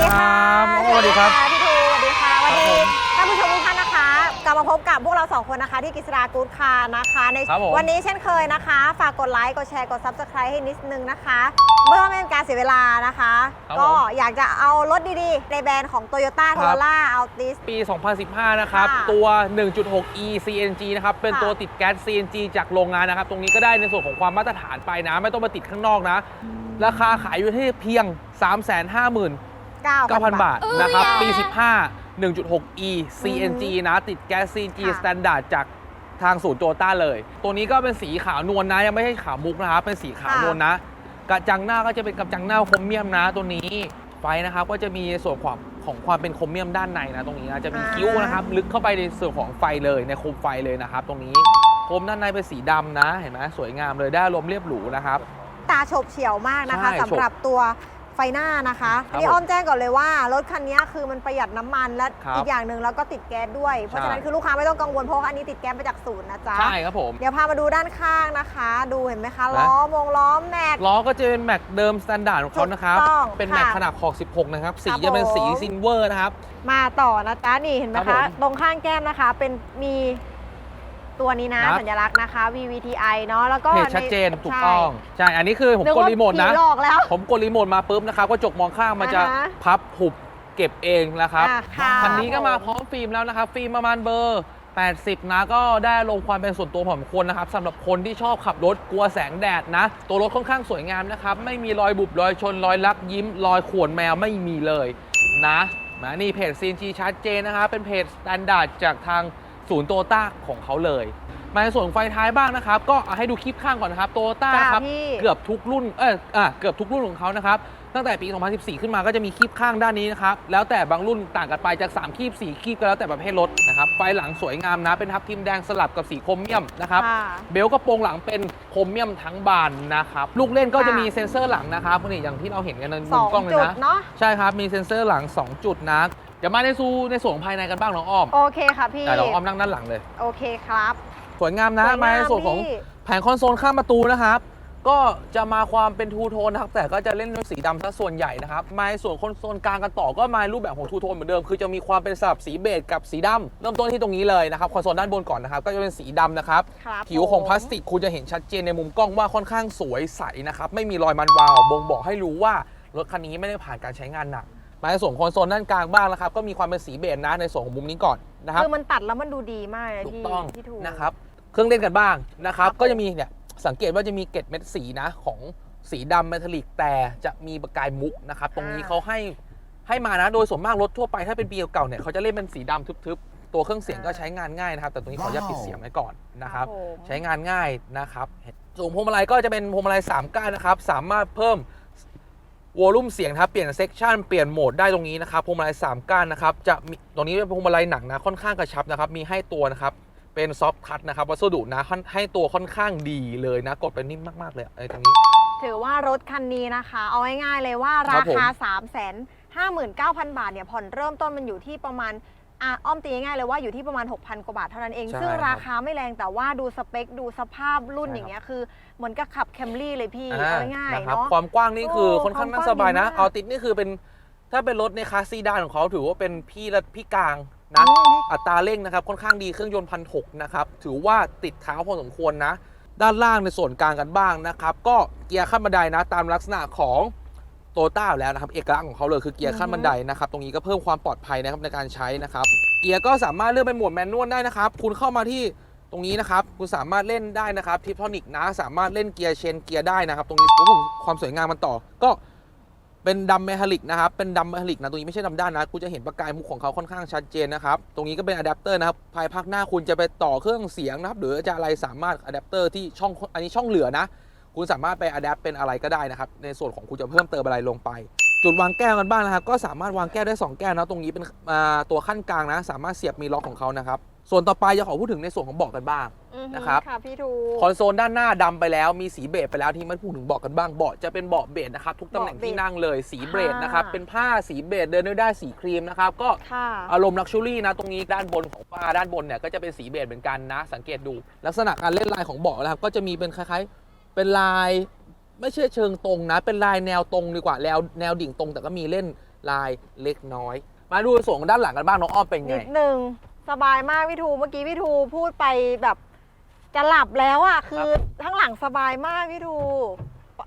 ดีค่ะโอ้สวัสดีครับพี่ทูสวัสดีค่ะสวัสดีครับผมท่านผู้ชมทุกท่านนะคะ กลับมาพบกับพวกเราสองคนนะคะ ที่กิษรากู๊ดคาร์นะคะในครับผม วันนี้เช่นเคยนะคะ ฝากกดไลค์กดแชร์กด Subscribe ให้นิดนึงนะคะ เมื่อไม่เป็นการเสียเวลานะคะ ครับก็ผมอยากจะเอารถดีๆ ในแบรนด์ของ Toyota ค c รั o บ r o l a Altis ปี 2015 นะครับ ค่ะตัว 1.6e CNG นะครับ เป็นค่ะตัวติดแก๊ส CNG จากโรงงานนะครับ ตรงนี้ก็ได้ในส่วนของความมาตรฐานไปนะ ไม่ต้องมาติดข้างนอกนะ ราคาขายอยู่ที่เพียง 359,000 9,000 บาทนะครับ ปีเออ15 1.6e CNG นะ ติดแก๊ส CNG ค่ะ Standard จากทางศูนย์โตต้าเลย ตัวนี้ก็เป็นสีขาวนวลนะ ยังไม่ใช่ขาวมุกนะครับ เป็นสีขาวนวลนะ กระจังหน้าก็จะเป็นกระจังหน้าโครเมียมนะตัวนี้ ไฟนะครับก็จะมีส่วนของของความเป็นโครเมียมด้านในนะตรงนี้นะจะมีอ่า คิ้วนะครับ ลึกเข้าไปในส่วนของไฟเลยในโคมไฟเลยนะครับ ตรงนี้โคมด้านในเป็นสีดำนะ เห็นไหมสวยงามเลยได้อารมณ์เรียบหรูนะครับ ตาโฉบเฉี่ยวมากนะคะใช่ สำหรับตัวไฟหน้านะคะครับอันนี้อ้อมแจ้งก่อนเลยว่า รถคันนี้คือมันประหยัดน้ำมันและครับอีกอย่างหนึ่งแล้วก็ติดแก๊สด้วย เพราะฉะนั้นใช่คือลูกค้าไม่ต้องกังวลเพราะว่าอันนี้ติดแก๊สมาจากศูนย์นะจ๊ะ ใช่ครับผม เดี๋ยวพามาดูด้านข้างนะคะ ดูเห็นไหมคะนะ ล้อมงล้อแม็ก ล้อก็จะเป็นแม็กเดิมสแตนดาร์ดของเขานะครับ ถูกต้องเป็นแม็กค่ะขนาดขอบ 16 นะครับ สีครับจะเป็นสีผม ซิลเวอร์นะครับ มาต่อนะจ๊ะนี่เห็นไหมครัคะ บผม ตรงข้างแก้มนะคะ เป็นมี ตัวนี้นะ ครับ สัญลักษณ์นะคะ VVTi เนาะแล้วก็เพจชัดเจนใถูกต้องใช่อันนี้คือผมนึกดรีโมทนะผีหลอกแล้ว ผมกดรีโมทมาปุ๊บนะครับก็จกมองข้างมันจะอ่าฮะพับหุบเก็บเองนะครับอะค่ะคันนี้ก็มาพร้อมฟิล์มแล้วนะครับ ฟิล์มประมาณเบอร์ 80 นะ ก็ได้ลงความเป็นส่วนตัวผมควรนะครับสำหรับคนที่ชอบขับรถกลัวแสงแดดนะ ตัวรถค่อนข้างสวยงามนะครับ ไม่มีรอยบุบรอยชนรอยลักยิ้มรอยข่วนแมวไม่มีเลยนะนะนี่เพจ CNG ชัดเจนนะครับเป็นเพจสแตนดาร์ดจากทาง ศูนย์โตต้าของเขาเลย มาในส่วนไฟท้ายบ้างนะครับ ก็เอาให้ดูคลิปข้างก่อนนะครับโตต้าจ้าครับ พี่ เกือบทุกรุ่น เอออะเกือบทุกรุ่นของเขานะครับ ตั้งแต่ปี 2014 ขึ้นมาก็จะมีคีบข้างด้านนี้นะครับ แล้วแต่บางรุ่นต่างกันไปจาก3คีบ4คีบก็แล้วแต่ประเภทรถนะครับ ไฟหลังสวยงามนะ เป็นทับทิมแดงสลับกับสีโครเมียมนะครับ ค่ะ เบลต์กระโปรงหลังเป็นโครเมียมทั้งบานนะครับ ลูกเล่นก็จะค่ะมีเซ็นเซอร์หลังนะครับนี่อย่างที่เราเห็นกันในสมุอมงกล้องเลยจุดนะ เนาะ ใช่ครับ มีเซ็นเซอร์หลัง 2 จุดนะ เดี๋ยวมาในซูในส่วนของภายในกันบ้างน้องอ้อมโอเคค่ะพี่ แต่น้องอ้อมนั่งด้านหลังเลย โอเคครับ สวยงามนะสวยงามมาในส่วนของพี่ แผงคอนโซลข้างประตูนะครับ ก็จะมาความเป็นทูโทนนะครับ แต่ก็จะเล่นด้วยสีดำซะส่วนใหญ่นะครับ มาในส่วนคอนโซลกลางกันต่อก็มาในรูปแบบของทูโทนเหมือนเดิม คือจะมีความเป็นสลับสีเบจกับสีดำเริ่มต้นที่ตรงนี้เลยนะครับคอนโซลด้านบนก่อนนะครับ ก็จะเป็นสีดำนะครับ ครับผิวของผมพลาสติกคุณจะเห็นชัดเจนในมุมกล้องว่าค่อนข้างสวยใสนะครับ ไม่มีรอยมันวาว บ่งบอกให้รู้ว่ารถคันนี้ไม่ได้ผ่านการใช้งานหนัก มาในส่วนคอนโซลด้านกลางบ้างนะครับ ก็มีความเป็นสีเบจนะในส่วนของมุมนี้ก่อนนะครับคือมันตัดแล้วมันดูดีมากเลยถูกที่ต้องที่ถูกนะครับ เครื่องเล่นกันบ้างนะครับครับ ก็จะมีเนี่ยสังเกตว่าจะมีเกล็ดเม็ดสีนะของสีดำเมทัลลิกแต่จะมีประกายมุกนะครับ ตรงนี้เขาให้ให้มานะโดยส่วนมากรถทั่วไปถ้าเป็นปีเก่าๆเนี่ยเขาจะเล่นเป็นสีดำทึบๆ ตัวเครื่องเสียงก็ใช้งานง่ายนะครับ แต่ตรงนี้ขออนุญาตปิดเสียงไว้ก่อนนะครับผมใช้งานง่ายนะครับส่วนพวงมาลัยก็จะเป็นพวงมาลัย3ก้านนะครับ สามารถเพิ่ม วอลลุ่มเสียงนะครับเปลี่ยนเซกชันเปลี่ยนโหมดได้ตรงนี้นะครับพวงมาลัย3ก้านนะครับจะมีตรงนี้เป็นพวงมาลัยหนังนะค่อนข้างกระชับนะครับมีให้ตัวนะครับเป็นซอฟต์ทัชนะครับวัสดุนะค่อนให้ตัวค่อนข้างดีเลยนะกดเป็นนิ่มมากๆเลยไอ้ตรงนี้ ถือว่ารถคันนี้นะคะ เอาง่ายๆเลยว่าครัราบผมคา 3 5 9 0 0 0 บาทเนี่ยผ่อนเริ่มต้นมันอยู่ที่ประมาณ อะอ้อมตีง่ายๆเลยว่าอยู่ที่ประมาณ 6,000 กว่าบาทเท่านั้นเอง ใช่ซึ่งครับราคาไม่แรงแต่ว่าดูสเปคดูสภาพรุ่นใช่ครับ อย่างเงี้ยคือ เหมือนกับขับแคมรี่เลยพี่อ่าเอาง่ายๆนะครับเนาะ ความกว้างนี่คือโอ้ค่อนข้างความนั่งกว้างสบายนะดีมาก เอาติดนี่คือเป็นถ้าเป็นรถในคลาสซีดานของเขาถือว่าเป็นพี่ระพี่กลางนะ อืม อัตราเร่งนะครับค่อนข้างดีเครื่องยนต์พันหกนะครับ ถือว่าติดเท้าพอสมควรนะ ด้านล่างในส่วนกลางกันบ้างนะครับ ก็เกียร์ขั้นบันไดนะ ตามลักษณะของ โตต้าแล้วนะครับเอกลักษณ์ของเขาเลยคือเกียร์ขั้นบันไดนะครับตรงนี้ก็เพิ่มความปลอดภัยนะครับในการใช้นะครับเกียร์ก็สามารถเลือกเป็นโหมดแมนนวลได้นะครับ คุณเข้ามาที่ตรงนี้นะครับคุณสามารถเล่นได้นะครับทิปทอนิกนะสามารถเล่นเกียร์เชนเกียร์ได้นะครับ ตรงนี้ผมความสวยงามมันต่อก็เป็นดำเมทัลลิกนะครับ เป็นดำเมทัลลิกนะ ตรงนี้ไม่ใช่ดำด้านนะ คุณจะเห็นประกายมุกของเขาค่อนข้างชัดเจนนะครับ ตรงนี้ก็เป็นอะแดปเตอร์นะครับ ภายภาคหน้าคุณจะไปต่อเครื่องเสียงนะครับ หรือจะอะไรสามารถอะแดปเตอร์ที่ช่อง อันนี้ช่องเหลือนะ คุณสามารถไปอะแดปเป็นอะไรก็ได้นะครับ ในส่วนของคุณจะเพิ่มเติมอะไรลงไป จุดวางแก้วกันบ้างนะครับ ก็สามารถวางแก้วได้ 2 แก้วนะ ตรงนี้เป็นอ่าตัวขั้นกลางนะ สามารถเสียบมีล็อกของเขานะครับ ส่วนต่อไปจะขอพูดถึงในส่วนของเบาะกันบ้างอือฮึนะครับค่ะพี่ทูคอนโซลด้านหน้าดำไปแล้ว มีสีเบจไปแล้วที่ไม่พูดถึงเบาะกันบ้าง เบาะจะเป็นเบาะเบจนะครับทุกตำแหน่งเบาะเบจที่นั่งเลย สีเบจค่ะนะครับ เป็นผ้าสีเบจเดินด้วยได้สีครีมนะครับ ก็ค่ะอารมณ์ลักชัวรี่นะ ตรงนี้ด้านบนของฝ้าด้านบนเนี่ยก็จะเป็นสีเบจเหมือนกันนะ สังเกตดู ลักษณะการเล่นลายของเบาะนะครับ ก็จะมีเป็นคล้ายๆ เป็นลายไม่ใช่เชิงตรงนะ เป็นลายแนวตรงดีกว่าแนวแนวดิ่งตรง แต่ก็มีเล่นลายเล็กน้อย มาดูส่วนของด้านหลังกันบ้างน้องอ้อมเป็นไง นิดนึงสบายมากพี่ทูเมื่อกี้พี่ทูพูดไปแบบจะหลับแล้วอะคือข้างหลังสบายมากพี่ทู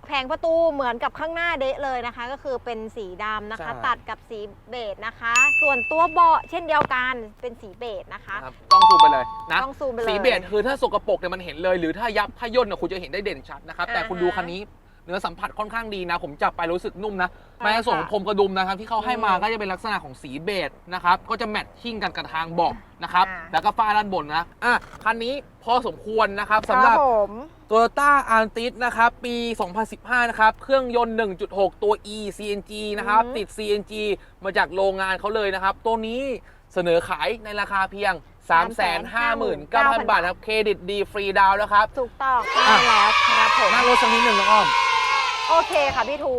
แผงประตูเหมือนกับข้างหน้าเดะเลยนะคะ ก็คือเป็นสีดำนะคะ ใช่ ตัดกับสีเบจนะคะ ส่วนตัวเบาะเช่นเดียวกันเป็นสีเบจนะคะ นะครับต้องซูมไปเลยนะ ต้องซูมไปเลย สีเบจคือถ้าสกปรกเนี่ยมันเห็นเลย หรือถ้ายับถ้าย่นเนี่ยคุณจะเห็นได้เด่นชัดนะครับ แต่อ่าฮะคุณดูคันนี้เนื้อสัมผัสค่อนข้างดีนะ ผมจับไปรู้สึกนุ่มนะใช่แม้ในส่วนของค่ะพรมกระดุมนะครับที่เขาให้มาอืมก็จะเป็นลักษณะของสีเบจนะครับ ก็จะแมทชิ่งกันกับทางเบาะนะครับ อ่า แล้วก็ฝ้าด้านบนนะ อะคันนี้พอสมควรนะครับคสำหรับผม Toyota a r t i s นะครับ ปี 2015 นะครับ เครื่องยนต์ 1.6 ตัว E CNG นะครับ ติด CNG มาจากโรงงานเขาเลยนะครับ ตัวนี้เสนอขายในราคาเพียง 359,000 บาทครับ เครดิตดีฟรีดาวน์แล้วครับ ถูกต้องใช่แล้วครับผมนั่งรถสักนิดหนึ่งน้องอ้อม โอเคค่ะพี่ทู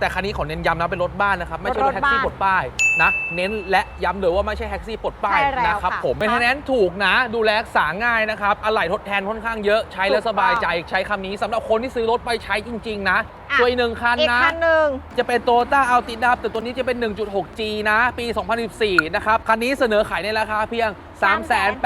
แต่คันนี้ขอเน้นย้ำนะเป็นรถบ้านนะครับ ไม่ใช่รรถถแท็กซี่บ้านปลดป้ายนะ เน้นและย้ำเลยว่าไม่ใช่แท็กซี่ปลดป้ายใช่แล้วนะครับค่ะผมเป็นค่ะแนนถูกนะ ดูแลรักษาง่ายนะครับอะไหล่ทดแทนค่อนข้างเยอะใช้แล้วถูกต้องสบายใจ ใช้คำนี้สำหรับคนที่ซื้อรถไปใช้จริง ๆ นะ อะช่วยหนึ่งคันอีกนะ คันหนึ่ง จะเป็น Toyota Altis นะครับแต่ตัวนี้จะเป็น 1.6G นะ ปี 2014 นะครับ คันนี้เสนอขายในราคาเพียง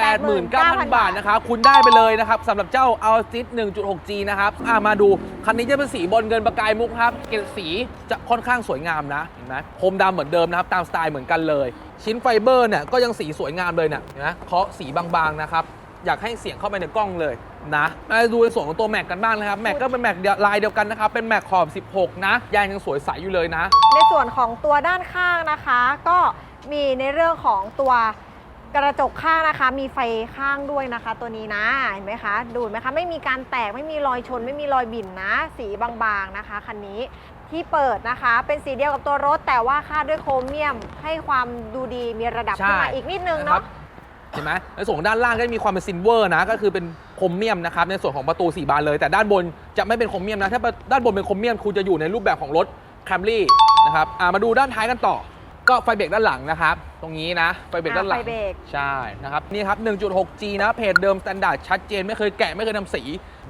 389,000 บาทนะครับ คุณได้ไปเลยนะครับสำหรับเจ้า Altis 1.6G นะครับอะมาดู คันนี้จะเป็นสีบนเงินประกายมุกครับ เกล็ดสีจะค่อนข้างสวยงามนะ เห็นไหมพรมดำเหมือนเดิมนะครับ ตามสไตล์เหมือนกันเลย ชิ้นไฟเบอร์เนี่ยก็ยังสีสวยงามเลยเนี่ยเห็นะเคาะสีบางๆนะครับ อยากให้เสียงเข้าไปในกล้องเลยนะมาดูในส่วนของตัวแม็กกันบ้างนะครับ แม็กก็เป็นแม็กเดียวลายเดียวกันนะครับ เป็นแม็กขอบ 16 นะยางยังสวยใสอยู่เลยนะ ในส่วนของตัวด้านข้างนะคะ ก็มีในเรื่องของตัวกระจกข้างนะคะ มีไฟข้างด้วยนะคะ ตัวนี้นะเห็นไหมคะ ดูเห็นไหมคะ ไม่มีการแตกไม่มีรอยชน ไม่มีรอยบิ่นนะ สีบางๆนะคะคันนี้ที่เปิดนะคะ เป็นสีเดียวกับตัวรถแต่ว่าคาดด้วยโครเมียมให้ความดูดีมีระดับขึ้นมาใช่อีกนิดนึงนะครัเนาะบ เห็นไหมในส่วนของด้านล่างก็จะมีความเป็นซิลเวอร์นะ ก็คือเป็นโครเมียมนะครับในส่วนของประตู 4 บานเลย แต่ด้านบนจะไม่เป็นโครเมียมนะ ถ้าด้านบนเป็นโครเมียมคุณจะอยู่ในรูปแบบของรถแคมรี่นะครับอ่ามาดูด้านท้ายกันต่อ ก็ไฟเบรกด้านหลังนะครับ ตรงนี้นะ ไฟเบรกด้านหลังอ่าไฟเบรก ใช่นะครับ นี่ครับ 1.6G นะ เพจเดิมสแตนดาร์ดชัดเจน ไม่เคยแกะไม่เคยนำสี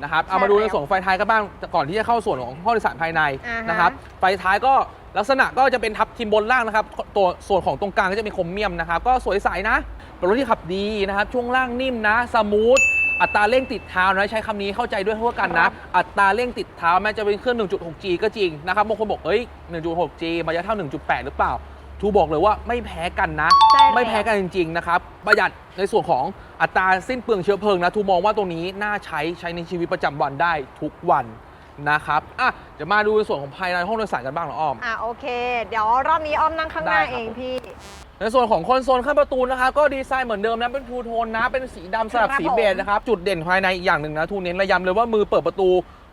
นะครับ เอามาดูในส่วนของไฟท้ายกันบ้าง ก่อนที่จะเข้าส่วนของห้องโดยสารภายในอ่าฮะนะครับ ไฟท้ายก็ ลักษณะก็จะเป็นทับทิมบนล่างนะครับตัวส่วนของตรงกลางก็จะมีโครเมียมนะครับก็สวยใสนะเป็นรถที่ขับดีนะครับช่วงล่างนิ่มนะสมูทอัตราเร่งติดเท้านะใช้คำนี้เข้าใจด้วยทั่วกันนะ อัตราเร่งติดเท้าแม้จะเป็นเครื่อง 1.6G ก็จริงนะครับบางคนบอกเอ้ย 1.6G มันจะเท่า 1.8 หรือเปล่า ทูบอกเลยว่าไม่แพ้กันนะใช่แล้วไม่แพ้กันจริง ๆ นะครับ ประหยัดในส่วนของอัตราสิ้นเปลืองเชื้อเพลิงนะ ทูมองว่าตรงนี้น่าใช้ใช้ในชีวิตประจำวันได้ทุกวัน นะครับอะเดี๋ยวมาดูในส่วนของภายในห้องโดยสารกันบ้างเหรออ้อม อะโอเค เดี๋ยวรอบนี้อ้อมนั่งข้างหน้าได้ครับ เองพี่ ในส่วนของคอนโซลข้างประตูนะคะก็ดีไซน์เหมือนเดิมนะเป็นทูโทนนะเป็นสีดำสลับครับสีผมเบจนะครับจุดเด่นภายในอีกอย่างหนึ่งนะทูเน้นระยำเลยว่ามือเปิดประตู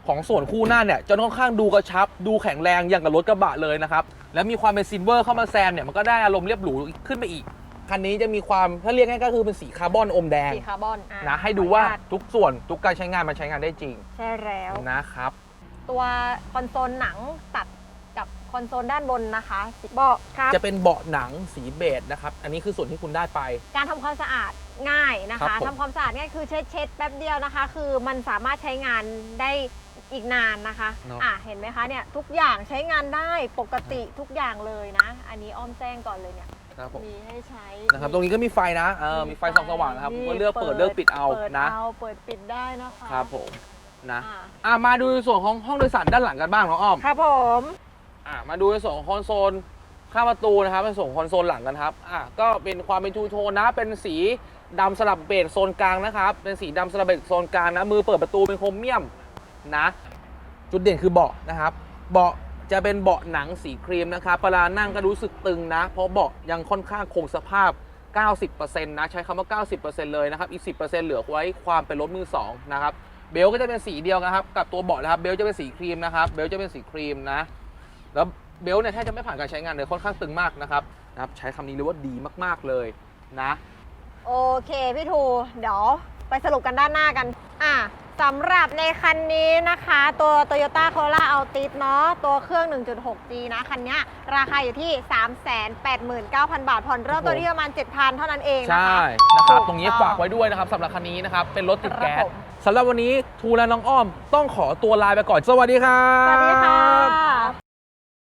ของส่วนคู่หน้าเนี่ยจะค่อนข้างดูกระชับ ดูแข็งแรงอย่างกับรถกระบะเลยนะครับและมีความเป็นซิลเวอร์เข้ามาแซมเนี่ยมันก็ได้อารมณ์เรียบหรูขึ้นไปอีก คันนี้จะมีความถ้าเรียกง่ายๆก็คือเป็นสีคาร์บอนอมแดงสีคาร์บอนอ่นะให้ดูว่าขออนุญตทุกส่วนทุกการใช้งานมันใช้งานได้จริงใช่แล้ว นะครับ ตัวคอนโซลหนังตัดกับคอนโซลด้านบนนะคะเบาะครับจะเป็นเบาะหนังสีเบจนะครับ อันนี้คือส่วนที่คุณได้ไป การทำความสะอาดง่ายนะครัคะบผม ทำความสะอาดง่ายคือเช็ดเช็ดแป๊บเดียวนะคะ คือมันสามารถใช้งานได้อีกนานนะคะเนอะ อะเห็นไหมคะเนี่ยทุกอย่างใช้งานได้ปกติทุกอย่างเลยนะ อันนี้อ้อมแจ้งก่อนเลยเนี่ยครับผมมีให้ใช้นะครับตรงนี้ก็มีไฟนะเออมีไฟส่องสว่างนะครับคุณก็เลือกเปิดเลือกปิดเอาเปิดนะเอาเปิดปิดได้นะคะ ครับผม นะ อะอะมาดูในส่วนของห้องโดยสารด้านหลังกันบ้างน้องอ้อม ครับผม อะมาดูในส่วนของคอนโซลข้างประตูนะครับเป็นส่วนของคอนโซลหลังกันครับอะก็เป็นความเป็นทูโทนนะ เป็นสีดำสลับเบจโซนกลางนะครับ เป็นสีดำสลับเบจโซนกลางนะ มือเปิดประตูเป็นโครเมียมนะ จุดเด่นคือเบาะนะครับ เบาะจะเป็นเบาะหนังสีครีมนะครับเวลานั่งก็รู้สึกตึงนะ เพราะเบาะยังค่อนข้างคงสภาพ 90%นะ ใช้คำว่า 90%เลยนะครับ อีก 10%เหลือไว้ความเป็นรถมือสองนะครับ เบลก็จะเป็นสีเดียวนะครับกับตัวเบาะนะครับเบลจะเป็นสีครีมนะครับเบลจะเป็นสีครีมนะแล้วเบลเนี่ยแทบจะไม่ผ่านการใช้งานเลยค่อนข้างตึงมากนะครับนะครับใช้คำนี้เลยว่าดีมากๆเลยนะโอเคพี่ทูเดี๋ยวไปสรุปกันด้านหน้ากันอะสำหรับในคันนี้นะคะ ตัว Toyota Corolla Altis เนาะตัวเครื่อง 1.6G นะ คันเนี้ยราคาอยู่ที่ 389,000 บาท ผ่อนเริ่มต้นที่ประมาณ 7,000 เท่านั้นเองนะใช่คะนะครับถูกตรงนี้ต้องฝากไว้ด้วยนะครับสำหรับคันนี้นะครับ เป็นรถติดแก๊สครับผม สำหรับวันนี้ทูและน้องอ้อมต้องขอตัวลาไปก่อน สวัสดีครับ สวัสดีค่ะ